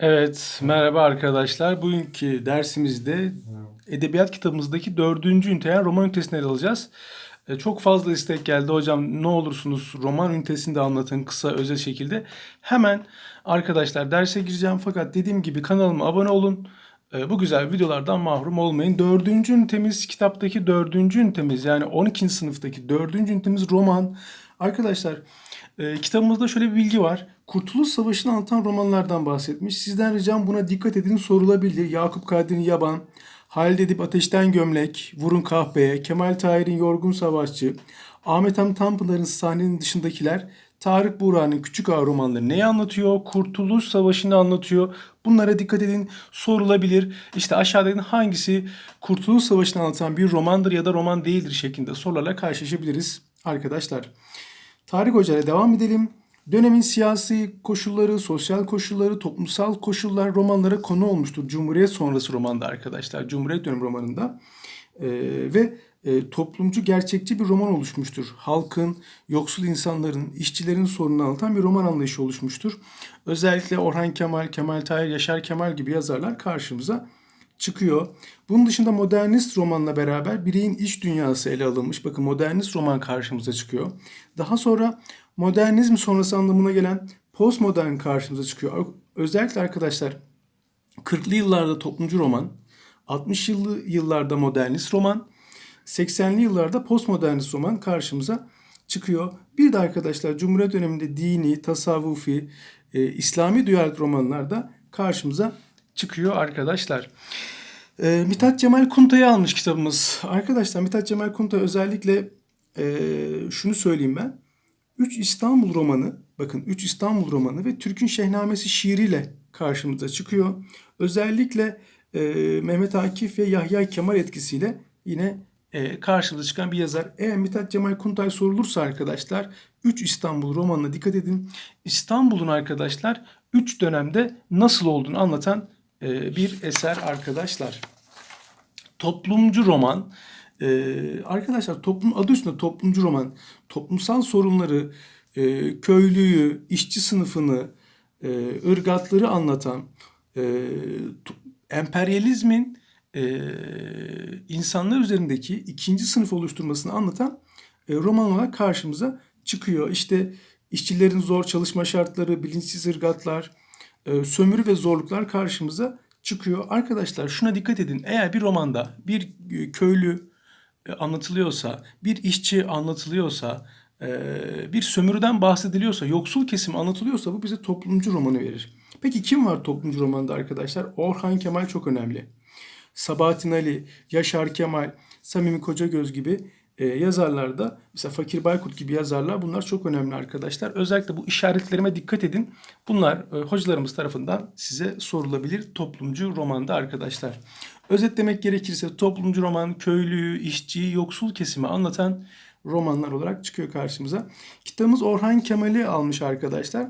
Evet, merhaba arkadaşlar. Bugünkü dersimizde edebiyat kitabımızdaki dördüncü ünite yani roman ünitesini ele alacağız. E, Çok fazla istek geldi hocam ne olursunuz roman ünitesini de anlatın kısa özel şekilde. Hemen arkadaşlar derse gireceğim fakat dediğim gibi kanalıma abone olun. E, Bu güzel videolardan mahrum olmayın. Dördüncü ünitemiz kitaptaki dördüncü ünitemiz yani 12. sınıftaki dördüncü ünitemiz roman. Arkadaşlar e, kitabımızda şöyle bir bilgi var. Kurtuluş Savaşı'nı anlatan romanlardan bahsetmiş. Sizden ricam buna dikkat edin sorulabilir. Yakup Kadri'nin Yaban, Halide Edip Ateşten Gömlek, Vurun Kahpeye, Kemal Tahir'in Yorgun Savaşçı, Ahmet Hamdi Tanpınar'ın sahnenin dışındakiler, Tarık Buğra'nın Küçük Ağa romanları neyi anlatıyor? Kurtuluş Savaşı'nı anlatıyor. Bunlara dikkat edin. Sorulabilir. İşte aşağıdaki hangisi Kurtuluş Savaşı'nı anlatan bir romandır ya da roman değildir şeklinde sorularla karşılaşabiliriz arkadaşlar. Tarık Hoca ile devam edelim. Dönemin siyasi koşulları, sosyal koşulları, toplumsal koşullar romanlara konu olmuştur. Cumhuriyet sonrası romanda arkadaşlar. Cumhuriyet dönemi romanında. Ee, ve e, toplumcu gerçekçi bir roman oluşmuştur. Halkın, yoksul insanların, işçilerin sorununu anlatan bir roman anlayışı oluşmuştur. Özellikle Orhan Kemal, Kemal Tahir, Yaşar Kemal gibi yazarlar karşımıza çıkıyor. Bunun dışında modernist romanla beraber bireyin iç dünyası ele alınmış. Bakın modernist roman karşımıza çıkıyor. Daha sonra modernizm sonrası anlamına gelen postmodern karşımıza çıkıyor. Özellikle arkadaşlar 40'lı yıllarda toplumcu roman, 60'lı yıllarda modernist roman, 80'li yıllarda postmodernist roman karşımıza çıkıyor. Bir de arkadaşlar Cumhuriyet döneminde dini, tasavvufi, e, İslami duyarlı romanlar da karşımıza çıkıyor arkadaşlar. E, Mithat Cemal Kuntay'ı almış kitabımız. Arkadaşlar Mithat Cemal Kuntay özellikle e, şunu söyleyeyim ben. 3 İstanbul romanı, bakın 3 İstanbul romanı ve Türk'ün Şehnamesi şiiriyle karşımıza çıkıyor. Özellikle e, Mehmet Akif ve Yahya Kemal etkisiyle yine e, karşımıza çıkan bir yazar. Eğer Mithat Cemal Kuntay sorulursa arkadaşlar 3 İstanbul romanına dikkat edin. İstanbul'un arkadaşlar 3 dönemde nasıl olduğunu anlatan bir eser arkadaşlar. Toplumcu roman. Ee, arkadaşlar toplum adı üstünde toplumcu roman. Toplumsal sorunları, e, köylüyü, işçi sınıfını, e, ırgatları anlatan, e, emperyalizmin e, insanlar üzerindeki ikinci sınıf oluşturmasını anlatan e, roman olarak karşımıza çıkıyor. İşte işçilerin zor çalışma şartları, bilinçsiz ırgatlar, e, sömürü ve zorluklar karşımıza çıkıyor. Arkadaşlar şuna dikkat edin. Eğer bir romanda bir e, köylü e, anlatılıyorsa, bir işçi anlatılıyorsa, e, bir sömürüden bahsediliyorsa, yoksul kesim anlatılıyorsa bu bize toplumcu romanı verir. Peki kim var toplumcu romanda arkadaşlar? Orhan Kemal çok önemli. Sabahattin Ali, Yaşar Kemal, Samimi Kocagöz gibi e, yazarlar da mesela Fakir Baykut gibi yazarlar bunlar çok önemli arkadaşlar. Özellikle bu işaretlerime dikkat edin. Bunlar e, hocalarımız tarafından size sorulabilir toplumcu romanda arkadaşlar. Özetlemek gerekirse toplumcu roman köylüyü, işçiyi, yoksul kesimi anlatan romanlar olarak çıkıyor karşımıza. Kitabımız Orhan Kemal'i almış arkadaşlar.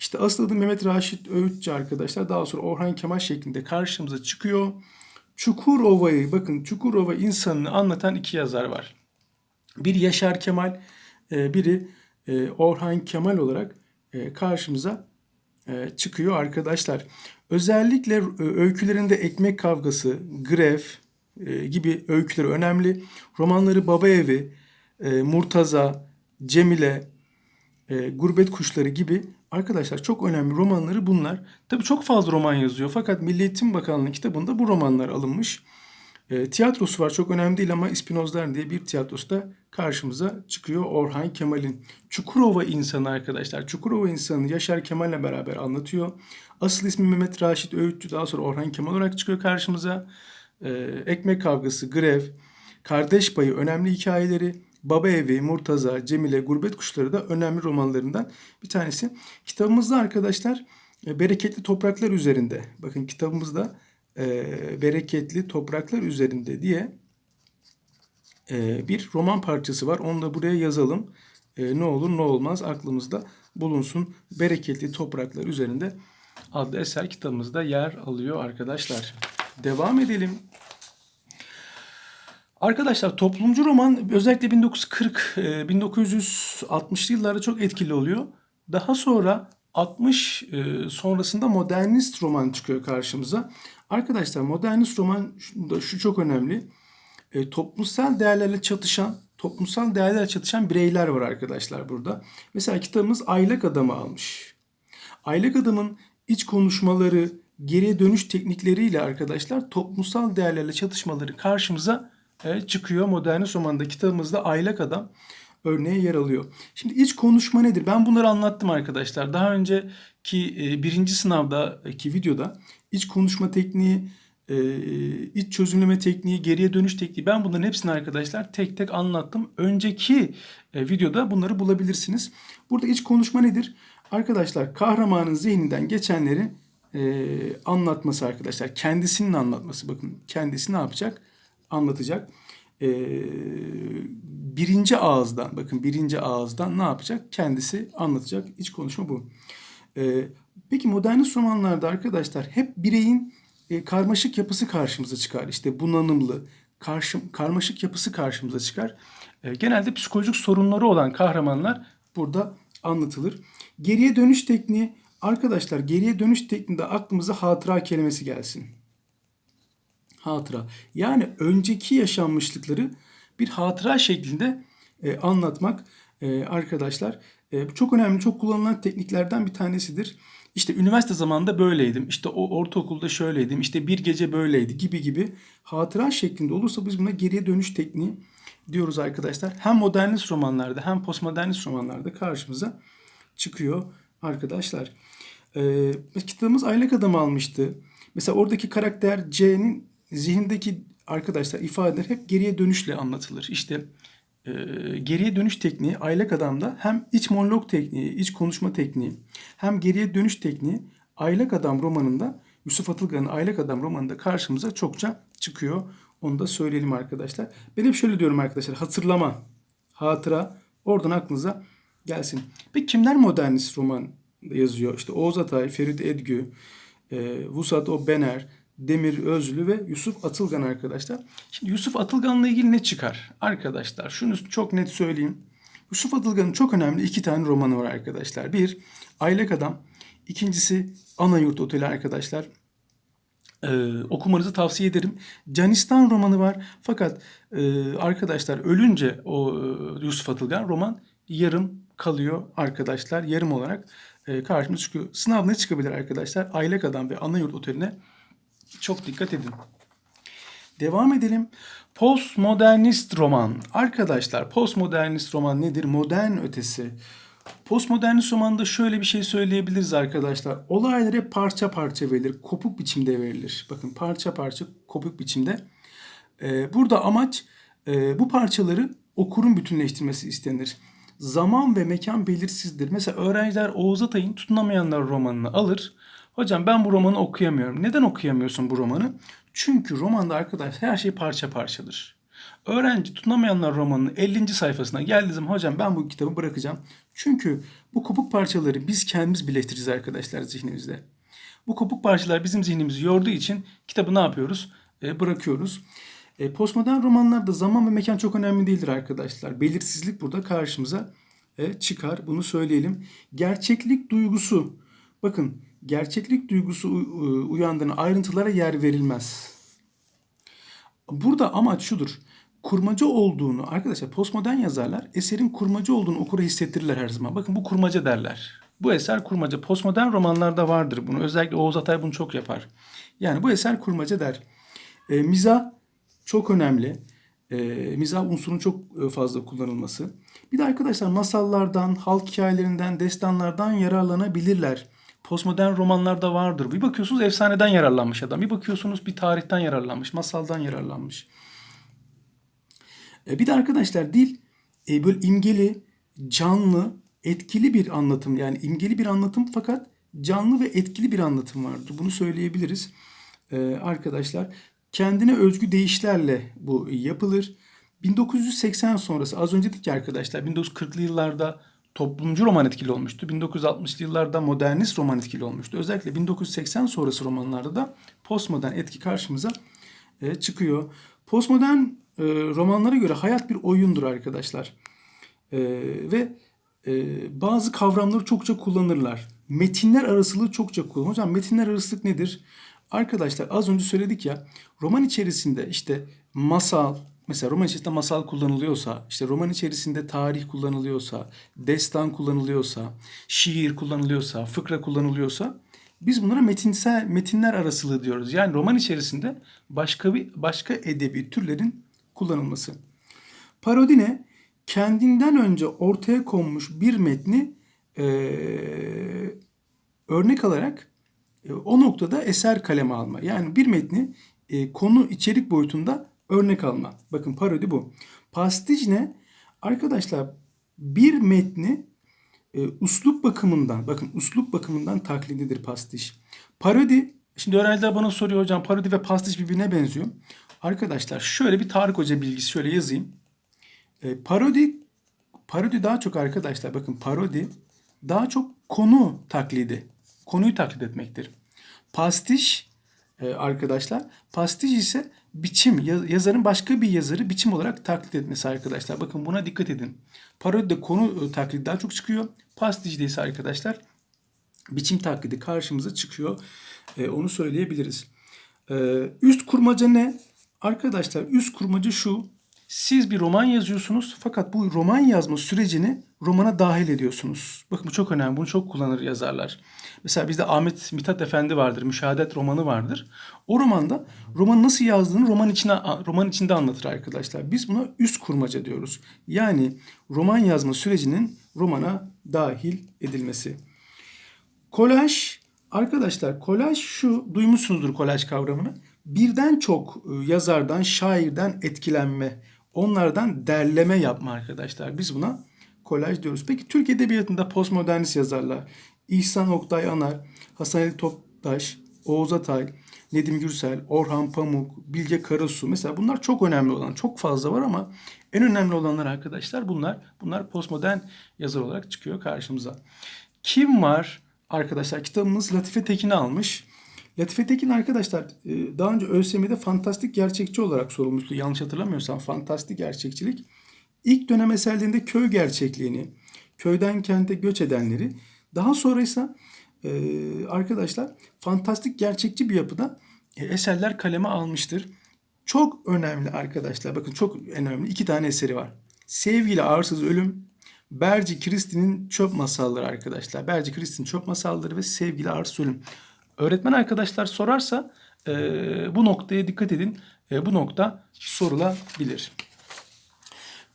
İşte asıl adı Mehmet Raşit Öğütçü arkadaşlar. Daha sonra Orhan Kemal şeklinde karşımıza çıkıyor. Çukurova'yı bakın Çukurova insanını anlatan iki yazar var. Biri Yaşar Kemal, e, biri e, Orhan Kemal olarak e, karşımıza çıkıyor arkadaşlar. Özellikle öykülerinde ekmek kavgası, grev gibi öyküleri önemli. Romanları Baba Evi, Murtaza, Cemile, Gurbet Kuşları gibi arkadaşlar çok önemli romanları bunlar. Tabii çok fazla roman yazıyor fakat Milli Eğitim Bakanlığı kitabında bu romanlar alınmış. E, tiyatrosu var çok önemli değil ama İspinozlar diye bir tiyatrosu da karşımıza çıkıyor Orhan Kemal'in. Çukurova insanı arkadaşlar. Çukurova insanı Yaşar Kemal'le beraber anlatıyor. Asıl ismi Mehmet Raşit Öğütçü daha sonra Orhan Kemal olarak çıkıyor karşımıza. E, ekmek kavgası, grev, kardeş payı önemli hikayeleri. Baba Evi, Murtaza, Cemile, Gurbet Kuşları da önemli romanlarından bir tanesi. Kitabımızda arkadaşlar e, bereketli topraklar üzerinde. Bakın kitabımızda e, bereketli topraklar üzerinde diye e, bir roman parçası var. Onu da buraya yazalım. E, ne olur ne olmaz aklımızda bulunsun. Bereketli topraklar üzerinde adlı eser kitabımızda yer alıyor arkadaşlar. Devam edelim. Arkadaşlar toplumcu roman özellikle 1940 e, 1960'lı yıllarda çok etkili oluyor. Daha sonra 60 e, sonrasında modernist roman çıkıyor karşımıza. Arkadaşlar modernist roman şu, şu çok önemli. E, toplumsal değerlerle çatışan, toplumsal değerlerle çatışan bireyler var arkadaşlar burada. Mesela kitabımız Aylak Adamı almış. Aylak Adam'ın iç konuşmaları, geriye dönüş teknikleriyle arkadaşlar toplumsal değerlerle çatışmaları karşımıza e, çıkıyor. Modernist romanda kitabımızda Aylak Adam örneği yer alıyor. Şimdi iç konuşma nedir? Ben bunları anlattım arkadaşlar. Daha önceki e, birinci sınavdaki videoda iç konuşma tekniği, e, iç çözümleme tekniği, geriye dönüş tekniği ben bunların hepsini arkadaşlar tek tek anlattım. Önceki e, videoda bunları bulabilirsiniz. Burada iç konuşma nedir? Arkadaşlar kahramanın zihninden geçenleri anlatması arkadaşlar. Kendisinin anlatması. Bakın kendisi ne yapacak? Anlatacak. E, birinci ağızdan bakın birinci ağızdan ne yapacak? Kendisi anlatacak. İç konuşma bu. E, peki modernist romanlarda arkadaşlar hep bireyin e, karmaşık yapısı karşımıza çıkar. İşte bunalımlı, karşı, karmaşık yapısı karşımıza çıkar. E, genelde psikolojik sorunları olan kahramanlar burada anlatılır. Geriye dönüş tekniği arkadaşlar geriye dönüş tekniğinde aklımıza hatıra kelimesi gelsin. Hatıra. Yani önceki yaşanmışlıkları bir hatıra şeklinde e, anlatmak e, arkadaşlar e, çok önemli, çok kullanılan tekniklerden bir tanesidir. İşte üniversite zamanında böyleydim, işte o ortaokulda şöyleydim, işte bir gece böyleydi gibi gibi hatıra şeklinde olursa biz buna geriye dönüş tekniği diyoruz arkadaşlar. Hem modernist romanlarda hem postmodernist romanlarda karşımıza çıkıyor arkadaşlar. Ee, kitabımız Aylak Adam almıştı. Mesela oradaki karakter C'nin zihindeki arkadaşlar ifadeler hep geriye dönüşle anlatılır. İşte e, geriye dönüş tekniği Aylak Adam'da hem iç monolog tekniği, iç konuşma tekniği hem geriye dönüş tekniği Aylak Adam romanında Yusuf Atılgan'ın Aylak Adam romanında karşımıza çokça çıkıyor. Onu da söyleyelim arkadaşlar. Ben hep şöyle diyorum arkadaşlar. Hatırlama, hatıra oradan aklınıza gelsin. Peki kimler modernist roman yazıyor? İşte Oğuz Atay, Ferit Edgü, e, Vusat Obener, Demir Özlü ve Yusuf Atılgan arkadaşlar. Şimdi Yusuf Atılgan'la ilgili ne çıkar? Arkadaşlar şunu çok net söyleyeyim. Yusuf Atılgan'ın çok önemli iki tane romanı var arkadaşlar. Bir, Aylak Adam. İkincisi Anayurt Oteli arkadaşlar. Ee, okumanızı tavsiye ederim. Canistan romanı var. Fakat e, arkadaşlar ölünce o e, Yusuf Atılgan roman yarım kalıyor arkadaşlar. Yarım olarak e, karşımıza çıkıyor. Sınav ne çıkabilir arkadaşlar? Aylak Adam ve Anayurt Oteli'ne çok dikkat edin. Devam edelim. Postmodernist roman. Arkadaşlar postmodernist roman nedir? Modern ötesi. Postmodernist romanda şöyle bir şey söyleyebiliriz arkadaşlar. Olaylar hep parça parça verilir. Kopuk biçimde verilir. Bakın parça parça kopuk biçimde. Ee, burada amaç e, bu parçaları okurun bütünleştirmesi istenir. Zaman ve mekan belirsizdir. Mesela öğrenciler Oğuz Atay'ın Tutunamayanlar romanını alır. Hocam ben bu romanı okuyamıyorum. Neden okuyamıyorsun bu romanı? Çünkü romanda arkadaş her şey parça parçadır. Öğrenci tutunamayanlar romanının 50. sayfasına geldiği zaman hocam ben bu kitabı bırakacağım. Çünkü bu kopuk parçaları biz kendimiz birleştiririz arkadaşlar zihnimizde. Bu kopuk parçalar bizim zihnimizi yorduğu için kitabı ne yapıyoruz? E, bırakıyoruz. E, postmodern romanlarda zaman ve mekan çok önemli değildir arkadaşlar. Belirsizlik burada karşımıza e, çıkar. Bunu söyleyelim. Gerçeklik duygusu. Bakın gerçeklik duygusu uyandığını ayrıntılara yer verilmez. Burada amaç şudur. Kurmaca olduğunu arkadaşlar postmodern yazarlar eserin kurmaca olduğunu okura hissettirirler her zaman. Bakın bu kurmaca derler. Bu eser kurmaca. Postmodern romanlarda vardır bunu. Özellikle Oğuz Atay bunu çok yapar. Yani bu eser kurmaca der. E, mizah çok önemli. E, mizah unsurunun çok fazla kullanılması. Bir de arkadaşlar masallardan, halk hikayelerinden, destanlardan yararlanabilirler. Postmodern romanlarda vardır. Bir bakıyorsunuz efsaneden yararlanmış adam. Bir bakıyorsunuz bir tarihten yararlanmış, masaldan yararlanmış. E bir de arkadaşlar dil e, böyle imgeli, canlı, etkili bir anlatım. Yani imgeli bir anlatım fakat canlı ve etkili bir anlatım vardır. Bunu söyleyebiliriz e, arkadaşlar. Kendine özgü deyişlerle bu yapılır. 1980 sonrası az önce dedik ki arkadaşlar 1940'lı yıllarda toplumcu roman etkili olmuştu. 1960'lı yıllarda modernist roman etkili olmuştu. Özellikle 1980 sonrası romanlarda da postmodern etki karşımıza e, çıkıyor. Postmodern e, romanlara göre hayat bir oyundur arkadaşlar. E, ve e, bazı kavramları çokça kullanırlar. metinler arasılığı çokça kullanılır. Hocam metinler arasılık nedir? Arkadaşlar az önce söyledik ya roman içerisinde işte masal mesela roman içerisinde masal kullanılıyorsa işte roman içerisinde tarih kullanılıyorsa destan kullanılıyorsa şiir kullanılıyorsa fıkra kullanılıyorsa biz bunlara metinsel metinler arasılığı diyoruz. Yani roman içerisinde başka bir başka edebi türlerin kullanılması. Parodi ne? Kendinden önce ortaya konmuş bir metni eee, örnek alarak e, o noktada eser kaleme alma. Yani bir metni e, konu içerik boyutunda örnek alma. Bakın parodi bu. Pastiş ne? Arkadaşlar bir metni e, uslup bakımından, bakın uslup bakımından taklididir pastiş. Parodi, şimdi öğrenciler bana soruyor hocam parodi ve pastiş birbirine benziyor. Arkadaşlar şöyle bir Tarık Hoca bilgisi şöyle yazayım. E, parodi parodi daha çok arkadaşlar bakın parodi daha çok konu taklidi. Konuyu taklit etmektir. Pastiş e, arkadaşlar pastiş ise biçim ya- yazarın başka bir yazarı biçim olarak taklit etmesi arkadaşlar. Bakın buna dikkat edin. Parodide konu e, taklidi daha çok çıkıyor. Pastişte ise arkadaşlar biçim taklidi karşımıza çıkıyor. E, onu söyleyebiliriz. E, üst kurmaca ne? Arkadaşlar üst kurmaca şu. Siz bir roman yazıyorsunuz fakat bu roman yazma sürecini romana dahil ediyorsunuz. Bakın bu çok önemli. Bunu çok kullanır yazarlar. Mesela bizde Ahmet Mithat Efendi vardır. Müşahadet romanı vardır. O romanda romanı nasıl yazdığını roman içine roman içinde anlatır arkadaşlar. Biz buna üst kurmaca diyoruz. Yani roman yazma sürecinin romana dahil edilmesi. Kolaj arkadaşlar kolaj şu duymuşsunuzdur kolaj kavramını. Birden çok e, yazardan, şairden etkilenme, onlardan derleme yapma arkadaşlar. Biz buna kolaj diyoruz. Peki Türk Edebiyatı'nda postmodernist yazarlar İhsan Oktay Anar, Hasan Ali Toptaş, Oğuz Atay, Nedim Gürsel, Orhan Pamuk, Bilge Karasu mesela bunlar çok önemli olan, çok fazla var ama en önemli olanlar arkadaşlar bunlar. Bunlar postmodern yazar olarak çıkıyor karşımıza. Kim var? Arkadaşlar kitabımız Latife Tekin'i almış. Latife Tekin arkadaşlar e, daha önce ÖSYM'de fantastik gerçekçi olarak sorulmuştu. Yanlış hatırlamıyorsam fantastik gerçekçilik. İlk dönem eserlerinde köy gerçekliğini, köyden kente göç edenleri, daha sonra ise e, arkadaşlar fantastik gerçekçi bir yapıda e, eserler kaleme almıştır. Çok önemli arkadaşlar. Bakın çok önemli. iki tane eseri var. Sevgili Arsız Ölüm, Berci Kristin'in Çöp Masalları arkadaşlar. Berci Kristin Çöp Masalları ve Sevgili Arsız Ölüm. Öğretmen arkadaşlar sorarsa e, bu noktaya dikkat edin. E, bu nokta sorulabilir.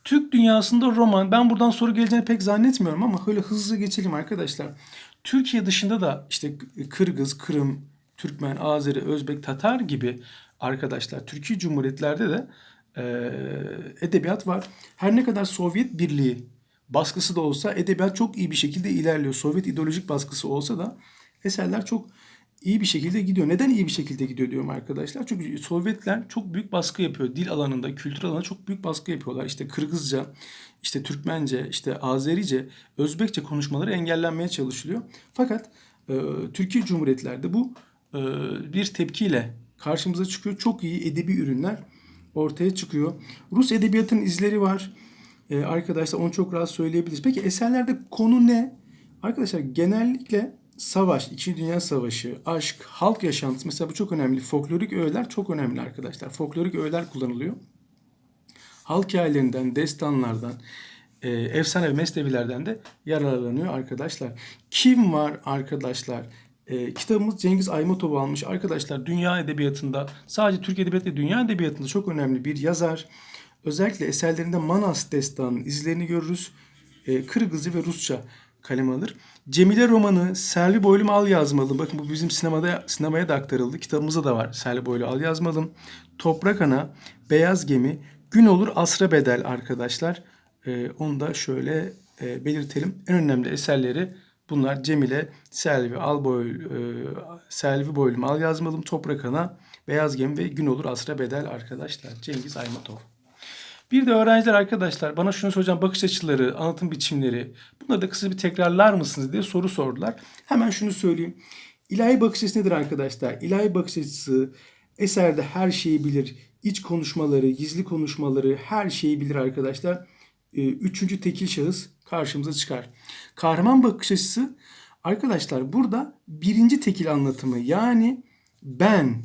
Türk dünyasında roman, ben buradan soru geleceğini pek zannetmiyorum ama öyle hızlı geçelim arkadaşlar. Türkiye dışında da işte Kırgız, Kırım, Türkmen, Azeri, Özbek, Tatar gibi arkadaşlar Türkiye Cumhuriyetlerde de e, edebiyat var. Her ne kadar Sovyet Birliği baskısı da olsa edebiyat çok iyi bir şekilde ilerliyor. Sovyet ideolojik baskısı olsa da eserler çok iyi bir şekilde gidiyor. Neden iyi bir şekilde gidiyor diyorum arkadaşlar? Çünkü Sovyetler çok büyük baskı yapıyor. Dil alanında, kültür alanında çok büyük baskı yapıyorlar. İşte Kırgızca, işte Türkmence, işte Azerice, Özbekçe konuşmaları engellenmeye çalışılıyor. Fakat e, Türkiye Cumhuriyetlerde bu e, bir tepkiyle karşımıza çıkıyor. Çok iyi edebi ürünler ortaya çıkıyor. Rus edebiyatının izleri var. E, arkadaşlar onu çok rahat söyleyebiliriz. Peki eserlerde konu ne? Arkadaşlar genellikle savaş, İkinci Dünya Savaşı, aşk, halk yaşantısı mesela bu çok önemli. Folklorik öğeler çok önemli arkadaşlar. Folklorik öğeler kullanılıyor. Halk hikayelerinden, destanlardan, e, efsane ve mesnevilerden de yararlanıyor arkadaşlar. Kim var arkadaşlar? E, kitabımız Cengiz Aymatov almış. Arkadaşlar dünya edebiyatında sadece Türk edebiyatı değil dünya edebiyatında çok önemli bir yazar. Özellikle eserlerinde Manas destanının izlerini görürüz. E, Kırgızca ve Rusça kaleme alır. Cemile romanı Serli Boylum Al Yazmalım. Bakın bu bizim sinemada sinemaya da aktarıldı. Kitabımızda da var Serli Boylu Al Yazmalım. Toprak Ana, Beyaz Gemi, Gün Olur Asra Bedel arkadaşlar. Ee, onu da şöyle e, belirtelim. En önemli eserleri bunlar Cemile, Selvi, Alboy, e, Selvi Boylum Al Yazmalım, Toprak Ana, Beyaz Gemi ve Gün Olur Asra Bedel arkadaşlar. Cengiz Aymatov. Bir de öğrenciler arkadaşlar bana şunu soracağım bakış açıları, anlatım biçimleri bunları da kısa bir tekrarlar mısınız diye soru sordular. Hemen şunu söyleyeyim. İlahi bakış açısı nedir arkadaşlar? İlahi bakış açısı eserde her şeyi bilir. İç konuşmaları, gizli konuşmaları her şeyi bilir arkadaşlar. Ee, Üçüncü tekil şahıs karşımıza çıkar. Kahraman bakış açısı Arkadaşlar burada birinci tekil anlatımı yani ben,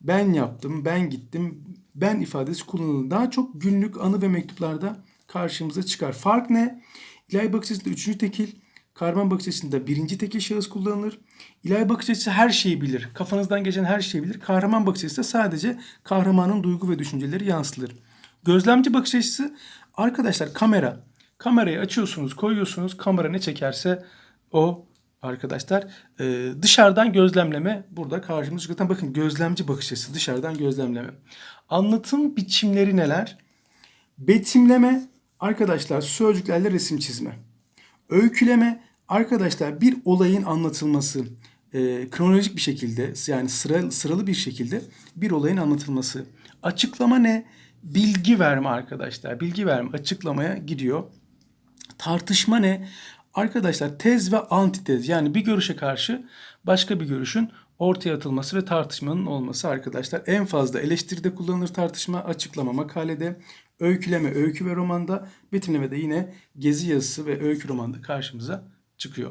ben yaptım, ben gittim, ben ifadesi kullanılır. Daha çok günlük anı ve mektuplarda karşımıza çıkar. Fark ne? İlahi bakış açısında üçüncü tekil, karman bakış açısında birinci tekil şahıs kullanılır. İlahi bakış açısı her şeyi bilir. Kafanızdan geçen her şeyi bilir. Kahraman bakış açısı sadece kahramanın duygu ve düşünceleri yansıtılır. Gözlemci bakış açısı arkadaşlar kamera. Kamerayı açıyorsunuz, koyuyorsunuz. Kamera ne çekerse o arkadaşlar e, dışarıdan gözlemleme burada karşımıza. Zaten Bakın gözlemci bakış açısı dışarıdan gözlemleme. Anlatım biçimleri neler? Betimleme arkadaşlar sözcüklerle resim çizme. Öyküleme arkadaşlar bir olayın anlatılması e, kronolojik bir şekilde yani sıra, sıralı bir şekilde bir olayın anlatılması. Açıklama ne? Bilgi verme arkadaşlar. Bilgi verme açıklamaya gidiyor. Tartışma ne? Arkadaşlar tez ve antitez yani bir görüşe karşı başka bir görüşün ortaya atılması ve tartışmanın olması arkadaşlar. En fazla eleştiride kullanılır tartışma, açıklama makalede, öyküleme, öykü ve romanda, betimleme de yine gezi yazısı ve öykü romanda karşımıza çıkıyor.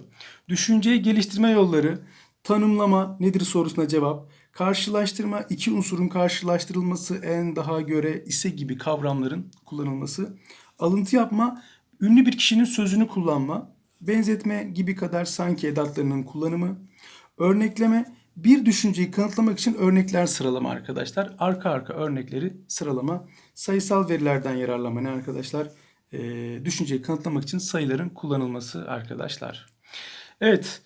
Düşünceyi geliştirme yolları, tanımlama nedir sorusuna cevap, karşılaştırma, iki unsurun karşılaştırılması, en daha göre ise gibi kavramların kullanılması, alıntı yapma, ünlü bir kişinin sözünü kullanma, benzetme gibi kadar sanki edatlarının kullanımı, örnekleme, bir düşünceyi kanıtlamak için örnekler sıralama arkadaşlar. Arka arka örnekleri sıralama. Sayısal verilerden yararlama ne arkadaşlar? Ee, düşünceyi kanıtlamak için sayıların kullanılması arkadaşlar. Evet.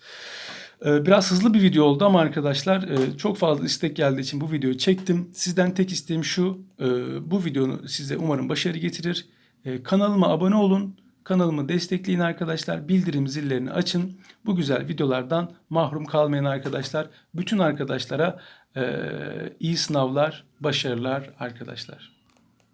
Ee, Biraz hızlı bir video oldu ama arkadaşlar e, çok fazla istek geldiği için bu videoyu çektim. Sizden tek isteğim şu. e, Bu videonu size umarım başarı getirir. E, Kanalıma abone olun. Kanalımı destekleyin arkadaşlar. Bildirim zillerini açın. Bu güzel videolardan mahrum kalmayın arkadaşlar. Bütün arkadaşlara e, iyi sınavlar, başarılar arkadaşlar.